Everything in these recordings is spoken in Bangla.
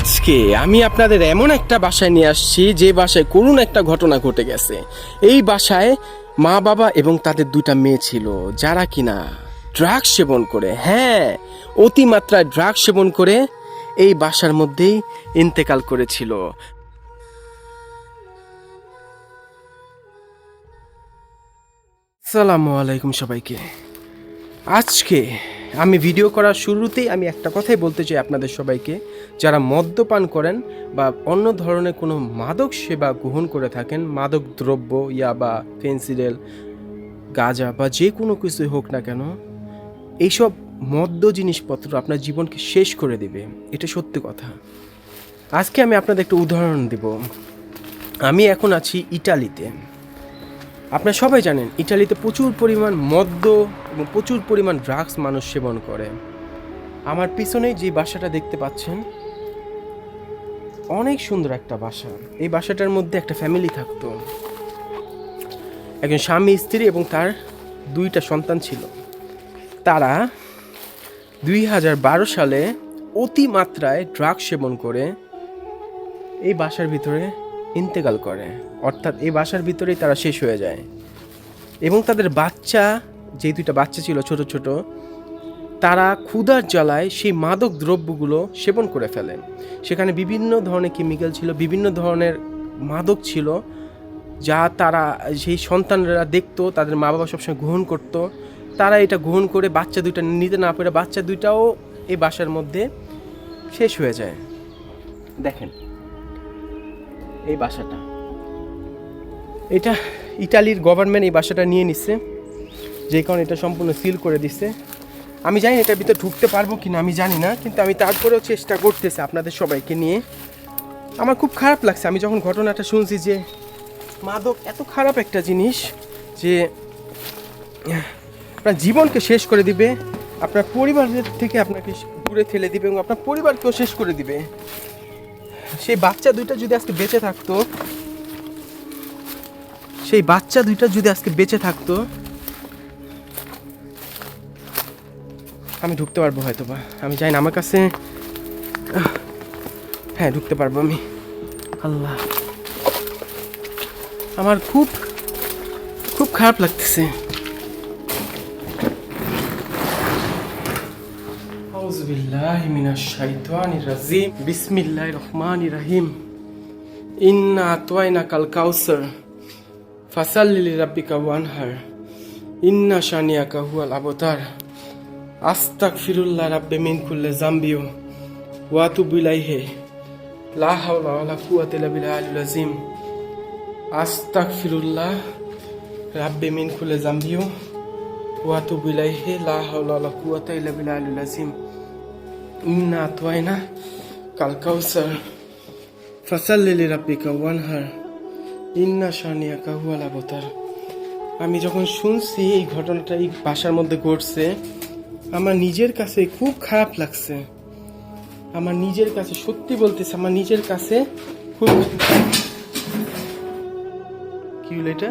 আজকে আমি আপনাদের এমন একটা বাসায় নিয়ে আসছি, যে বাসায় করুণ একটা ঘটনা ঘটে গেছে। এই বাসায় মা বাবা এবং তাদের দুইটা মেয়ে ছিল, যারা কিনা ড্রাগ সেবন করে। হ্যাঁ অতিমাত্রায় ড্রাগ সেবন করে এই বাসার মধ্যেই ইন্তেকাল করেছিল। সালামু আলাইকুম সবাইকে। আজকে আমি ভিডিও করার শুরুতেই আমি একটা কথাই বলতে চাই আপনাদের সবাইকে। যারা মদ্যপান করেন বা অন্য ধরনের কোনো মাদক সেবা গ্রহণ করে থাকেন, মাদক দ্রব্য, ইয়া বা ফেন্সিডেল গাঁজা বা যে কোনো কিছুই হোক না কেন, এইসব মদ্য জিনিসপত্র আপনার জীবনকে শেষ করে দেবে। এটা সত্যি কথা। আজকে আমি আপনাদের একটা উদাহরণ দেব। আমি এখন আছি ইটালিতে। আপনারা সবাই জানেন, ইটালিতে প্রচুর পরিমাণ মদ্য এবং প্রচুর পরিমাণ ড্রাগস মানুষ সেবন করে। আমার পিছনেই যে বাসাটা দেখতে পাচ্ছেন, অনেক সুন্দর একটা বাসা। এই বাসাটার মধ্যে একটা ফ্যামিলি থাকতো। একজন স্বামী, স্ত্রী এবং তার দুইটা সন্তান ছিল। তারা দুই হাজার বারো সালে অতিমাত্রায় ড্রাগ সেবন করে এই বাসার ভিতরে ইন্তেকাল করে। অর্থাৎ এই বাসার ভিতরেই তারা শেষ হয়ে যায়। এবং তাদের বাচ্চা যে দুইটা বাচ্চা ছিল, ছোট ছোট, তারা ক্ষুধার জ্বালায় সেই মাদক দ্রব্যগুলো সেবন করে ফেলে। সেখানে বিভিন্ন ধরনের কেমিক্যাল ছিল, বিভিন্ন ধরনের মাদক ছিল, যা তারা, সেই সন্তানরা দেখতো, তাদের মা বাবা সবসময় গ্রহণ করত। তারা এটা গ্রহণ করে বাচ্চা দুইটা নিতে না পেরে বাচ্চা দুইটাও এই বাসার মধ্যে শেষ হয়ে যায়। দেখেন এই বাসাটা। এটা ইটালির গভর্নমেন্ট এই বাসাটা নিয়ে নিচ্ছে যে কারণে এটা সম্পূর্ণ সিল করে দিচ্ছে আমি জানি এটার ভিতরে ঢুকতে পারব কি না আমি জানি না, কিন্তু আমি তারপরেও চেষ্টা করতেছি আপনাদের সবাইকে নিয়ে। আমার খুব খারাপ লাগছে, আমি যখন ঘটনাটা শুনছি যে মাদক এত খারাপ একটা জিনিস যে, আপনার জীবনকে শেষ করে দিবে, আপনার পরিবারের থেকে আপনাকে দূরে ঠেলে দিবে এবং আপনার পরিবারকেও শেষ করে দিবে। সেই বাচ্চা দুইটা যদি আজকে বেঁচে থাকতো, সেই বাচ্চা দুইটা যদি আজকে বেঁচে থাকতো, আমি ঢুকতে পারব হয়তো বা আমি জানি না, আমার কাছে হ্যাঁ ঢুকতে পারব আমি। আল্লাহ। আমার খুব খুব খারাপ লাগতেছে। বিল্লাহি মিনাশ শাইতানির রাজিম। বিসমিল্লাহির রহমানির রহিম। ইন্না আতওয়াইনা কাল কাউসার। ফাসাল্লি লিরাব্বিকা ওয়ানহার। ইন্না শানিয়াকা হুয়াল আবতার। আস্তাক ফিরুল্লাহ রাব্বে মিন কুল্লে জাম্বিও ওয়াতু বিলাইহে লা হাওলা ওয়ালা কুওয়াতা ইল্লা বিল্লাহিল আজিম আস্তাক ফিরুল্লাহ রাব্বে মিন কুল্লে জাম্বিও ওয়াতু বিলাইহে লা হাওলা ওয়ালা কুওয়াতা আলু বিল্লাহিল না তোয় না Mina Atwaina Kalkausar Fasalili Rabbika Wanhar ইন্না সানিয়া কাহুয়ালা বোতার আমি যখন শুনছি এই ঘটনাটা এই বাসার মধ্যে ঘটছে আমার নিজের কাছে খুব খারাপ লাগছে আমার নিজের কাছে সত্যি বলতেছে আমার নিজের কাছে খুব কি হলো এটা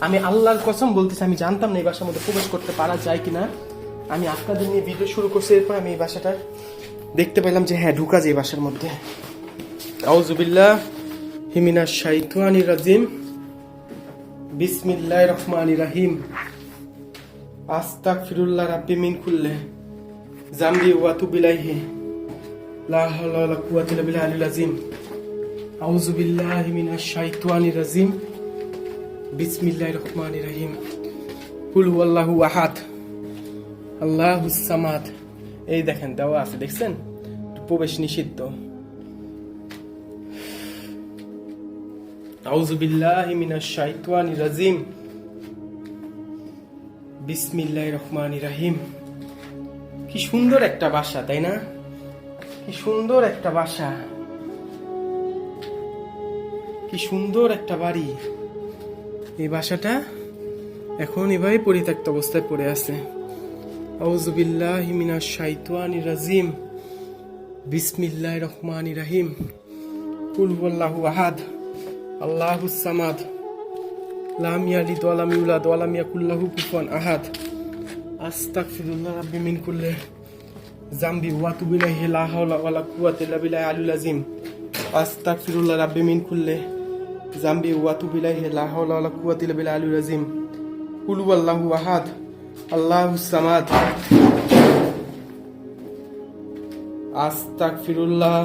আমি আল্লাহর কসম বলতেছি, আমি জানতাম না এই বাসার মধ্যে প্রবেশ করতে পারা যায় কিনা। আমি আপনাদের নিয়ে ভিডিও শুরু করছি, এরপর আমি এই বাসাটা দেখতে পেলাম যে হ্যাঁ ঢুকা যায় এই বাসার মধ্যে। আউজুবিল্লাহ হিমিনা শাইতানি রাজিম। বিসমিল্লাহ রহমান রাহিম। আস্তাক ফিরুল্লাহ রাব্বি মিন কুল্লে জাম্বি ওয়াতু বিলাইহি লা হাওলা ওয়ালা কুওয়াতা ইল্লা বিল্লাহ আলিল আউযু বিল্লাহি মিনাশ শাইতানির রাজিম। বিসমিল্লাহির রহমানির রহিম কুল হুয়াল্লাহু আহাদ। আল্লাহুস সামাদ। এই দেখেন, দেওয়া আছে, দেখছেন? প্রবেশ নিষিদ্ধ। আউযু বিল্লাহি মিনাশ শাইতানির রাজিম। বিসমিল্লাহির রহমানির রহিম কি সুন্দর একটা বাসা তাই না? কি সুন্দর একটা বাসা কি সুন্দর একটা বাড়ি। এই বাসাটা এখন এভাবে পরিত্যক্ত অবস্থায় পড়ে আছে। আউজুবিল্লাহ মিনাশ শাইতানির রাজিম। বিসমিল্লাহির রহমানির রহিম। কুল হুয়াল্লাহু আহাদ। আল্লাহুস সামাদ। লাম ইয়ালিদ ওয়া লাম ইউলাদ ওয়া লাম ইয়াকুল লাহু কুফুয়ান আহাদ। আস্তাগফিরুল্লাহ রাব্বি মিন কুল্লি জামবি ওয়া আতুবু ইলাইহি, লা হাওলা ওয়া লা কুওয়াতা ইল্লা বিল্লাহি আলিল আযীম। আস্তাগফিরুল্লাহ রাব্বি মিন কুল্লি। জামবি ওয়া আতুবু ইলাইহি লা হাওলা ওয়া লা কুওয়াতা ইল্লা বিল্লাহি আলিল আযীম কুল হুয়াল্লাহু আহাদ আল্লাহুস সামাদ আস্তাগফিরুল্লাহ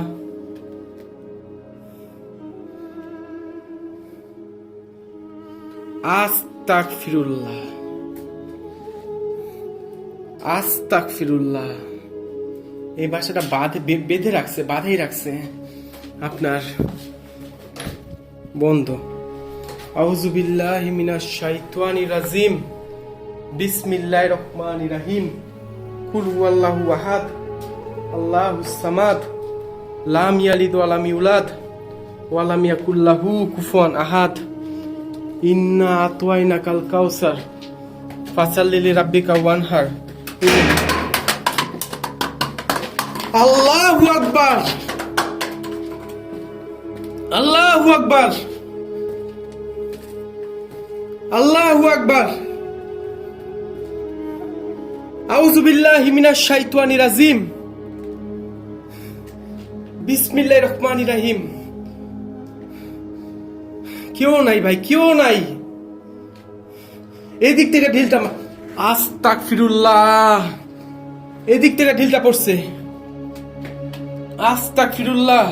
আস্তাক ফিরুল্লাহ আস্তাক ফিরুল্লাহ এই বাসাটা বাঁধে বেঁধে রাখছে, বাঁধেই রাখছে আপনার বন্ধ। আউজুবিল্লাহ মিনাশ শাইতানি রাজিম। বিসমিল্লাহ রহমান রাহিম। কুল হুয়াল্লাহু আহাদ। আল্লাহুস সামাদ। লাম ইয়ালিদ ওয়া লাম ইউলাদ। ওয়া লাম ইয়াকুল লাহু কুফুয়ান আহাদ। ইন্না আতওয়াইনা কাল কাউসার। ফাসাল্লিলি রাব্বিকা ওয়ানহার। আল্লাহু আকবার। আল্লাহু আকবার। আল্লাহু আকবার। আউযু বিল্লাহি মিনাশ শাইতানির রাজিম। বিসমিল্লাহির রহমানির রহিম। কেউ নাই ভাই, কেউ নাই। এদিক থেকে ঢিলটা আস্তাক ফিরুল্লাহ এদিক থেকে ঢিলটা পড়ছে। আস্তাক ফিরুল্লাহ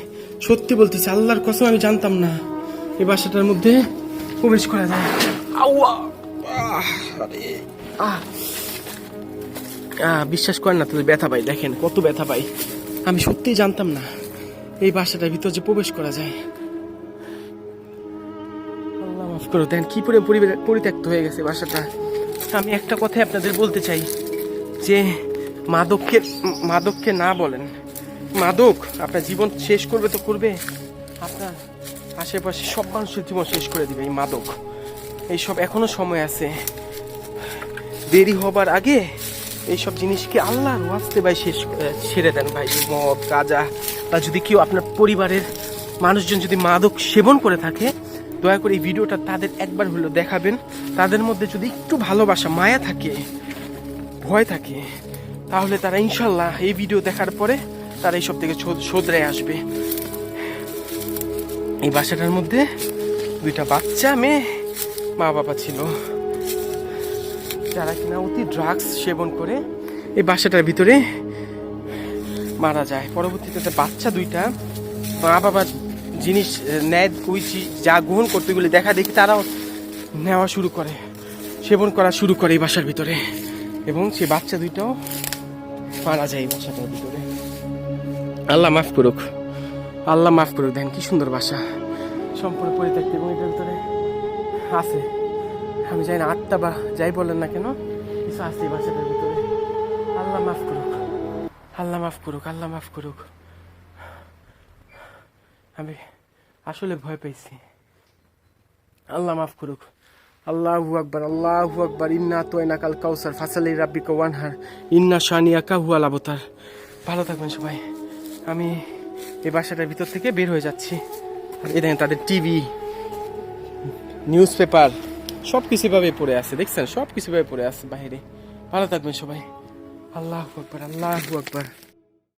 সত্যি বলতেছি আল্লাহর কসম আমি জানতাম না এই বাসাটার মধ্যে প্রবেশ করা যায়। আউয়া। বিশ্বাস করেন না তাহলে ব্যথা পাই দেখেন কত ব্যথা পাই। আমি সত্যিই জানতাম না এই বাসাটার ভিতর যে প্রবেশ করা যায়। আল্লাহ মাফ করো দেন কি পরে পরিবে- পরিত্যক্ত হয়ে গেছে বাসাটা। আমি একটা কথাই আপনাদের বলতে চাই যে মাদককে মাদককে না বলেন। মাদক, আপনার জীবন শেষ করবে তো করবে। আপনার আশেপাশে সব মানুষের জীবন শেষ করে দিবে এই মাদক। এইসব এখনও সময় আছে। দেরি হবার আগে এইসব জিনিসকে আল্লাহর ওয়াস্তে ভাই শেষ ছেড়ে দেন ভাই। মদ, গাঁজা, বা যদি কেউ আপনার পরিবারের মানুষজন যদি মাদক সেবন করে থাকে, দয়া করে এই ভিডিওটা তাদের একবার হলেও দেখাবেন। তাদের মধ্যে যদি একটু ভালোবাসা, মায়া থাকে, ভয় থাকে, তাহলে তারা ইনশাল্লাহ এই ভিডিও দেখার পরে তারা এইসব থেকে শোধ- শোধরে আসবে। এই বাসাটার মধ্যে দুইটা বাচ্চা, মেয়ে, মা বাবা ছিল। যারা কিনা অতি ড্রাগস সেবন করে এই বাসাটার ভিতরে মারা যায়। পরবর্তীতে বাচ্চা দুইটা, মা বাবার জিনিস নেয় ওই চি- যা গ্রহণ করতে গেলে দেখা দেখি তারাও নেওয়া শুরু করে, সেবন করা শুরু করে এই বাসার ভিতরে। এবং সেই বাচ্চা দুইটাও মারা যায় এই বাসাটার ভিতরে। আল্লাহ মাফ করুক। আল্লাহ মাফ করুক দেন কি সুন্দর বাসা। সম্পূর্ণ পরিত্যক্ত এবং এটার ভিতরে আছে। আমি জানি না, আত্মা বা যাই বলেন না কেন, কিছু আছে বাসাটার ভিতরে। আল্লাহ মাফ করুক। আল্লাহ মাফ করুক, আল্লাহ মাফ করুক। আমি আসলে ভয় পেয়েছি। আল্লাহ মাফ করুক। আল্লাহু আকবার আল্লাহু আকবার, ইন্না তোয়না কাল কাউসার ফাসালি রাব্বিকা ওয়ানহার, ইন্না শানিয়াকা হুয়াল আবতার। ভালো থাকবেন সবাই। আমি এই বাসাটার ভিতর থেকে বের হয়ে যাচ্ছি। এই তাদের টিভি নিউজ পেপার সব কিছুভাবে পড়ে আছে, দেখছেন? সব কিছুভাবে পড়ে আছে বাইরে। ভালো থাকবেন সবাই। আল্লাহ আকবর, আল্লাহ আকবার।